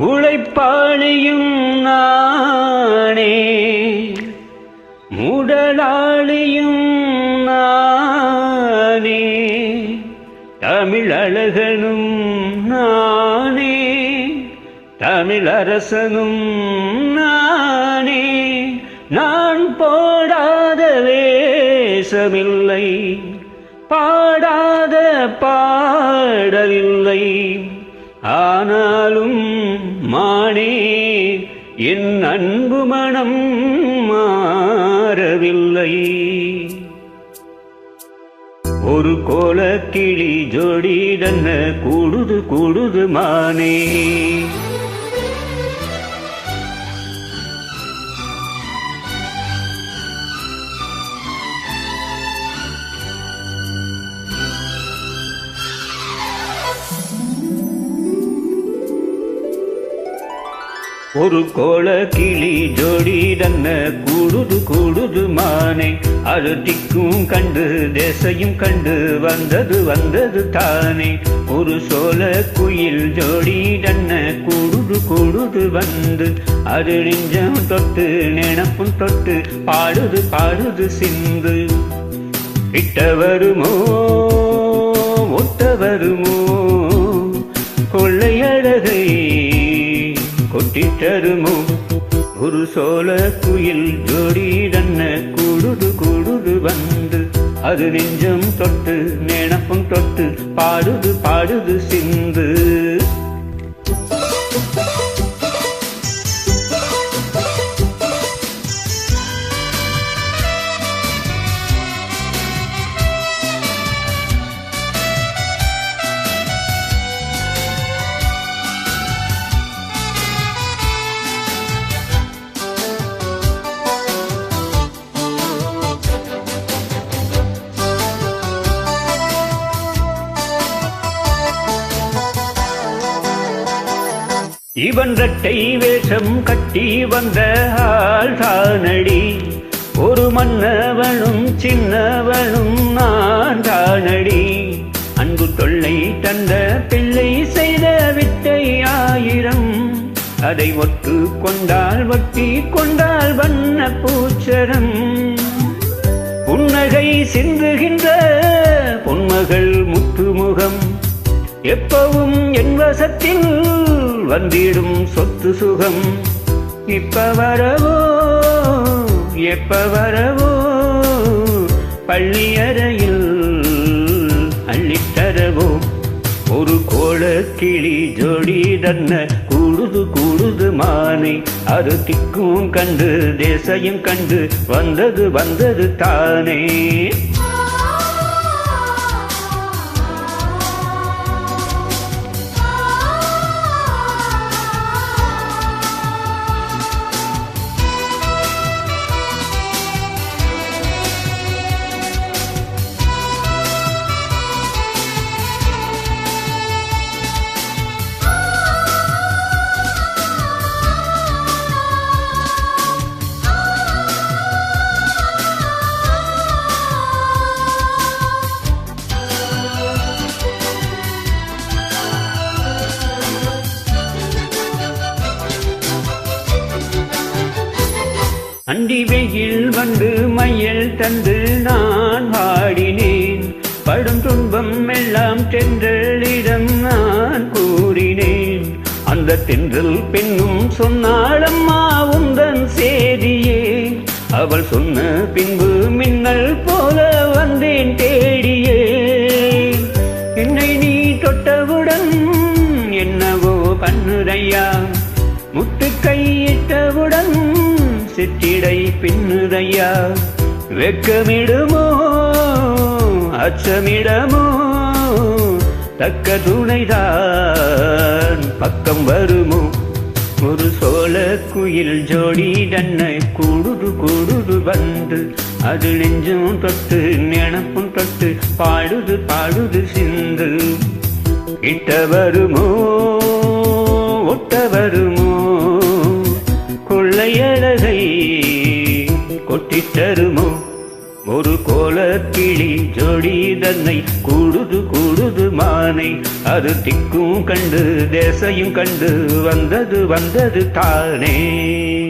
உழைப்பாளியும் நானே. முடலாளியும் நானே. தமிழழகனும் நானே. தமிழரசனும் நானே. நான் போடாத வேஷமில்லை பாடாத பாடலில்லை. ஆனாலும் மானே என் அன்பு மனம் மாறவில்லை. ஒரு கோல கோலக்கிளி ஜோடிடன்ன கூடுது கூடுது மானே. ஒரு கோல கிளி ஜோடி தன்ன கூடுது கூடுது மானே. அது திக்கும் கண்டு தேசையும் கண்டு வந்தது வந்தது தானே. ஒரு சோல குயில் ஜோடி தன்ன கூடுது கூடுது வந்து. அது நெஞ்சம் தொட்டு நினப்பும் தொட்டு பாடுது பாடுது சிந்து. கிட்ட குயில் ஜோடிடன்ன கூடுது கூடுது வந்து. அது நெஞ்சம் தொட்டு நினப்பும் தொட்டு பாடுது பாடுது சிந்து. இவன் ரட்டை வேஷம் கட்டி வந்த ஆழ்தானடி ஒரு மன்னவனும் சின்னவனும் நான் தானடி. அன்பு தொல்லை தந்த பிள்ளை செய்த வித்தை ஆயிரம். அதை ஒட்டு கொண்டால் வட்டி கொண்டால் வண்ண பூச்சரம். புன்னகை சிந்துகின்ற பொன்மகள் முத்துமுகம். எப்பவும் என் வசத்தில் வந்திடும் சொத்து சுகம். இப்ப வரவோ எப்ப வரவோ பள்ளியறையில் அள்ளித்தரவோ ஒரு கோள கிளி ஜோடி தன்ன கூடுது கூடுது மானை அது திக்கும் கண்டு தேசையும் கண்டு வந்தது வந்தது தானே. அண்டி வெயில் வந்து மையல் தந்து நான் பாடினேன். படும் துன்பம் எல்லாம் தென்றலிடம் நான் கூறினேன். அந்த தென்றல் பெண்ணும் சொன்னாளம்மா உந்தன் சேதியே. அவள் சொன்ன பின்பு மின்னல் போல சிற்றிடை பின்னுதையா? வெக்கமிடமோ? அச்சமிடமோ? தக்க துணைதான் பக்கம் வருமோ? ஒரு சோழ குயில் ஜோடி தன்னை கூடுது கூடுது வந்து அது நெஞ்சும் தொட்டு நினப்பும் தொட்டு பாடுது பாடுது சிந்து. இட்ட வருமோ? ஒட்ட வருமோ? கொள்ளையழகை கொட்டித்தருமோ ஒரு கோலக்கிளி ஜோடி தன்னை கூடுது கூடுது மானை. அது திக்கும் கண்டு தேசையும் கண்டு வந்தது வந்தது தானே.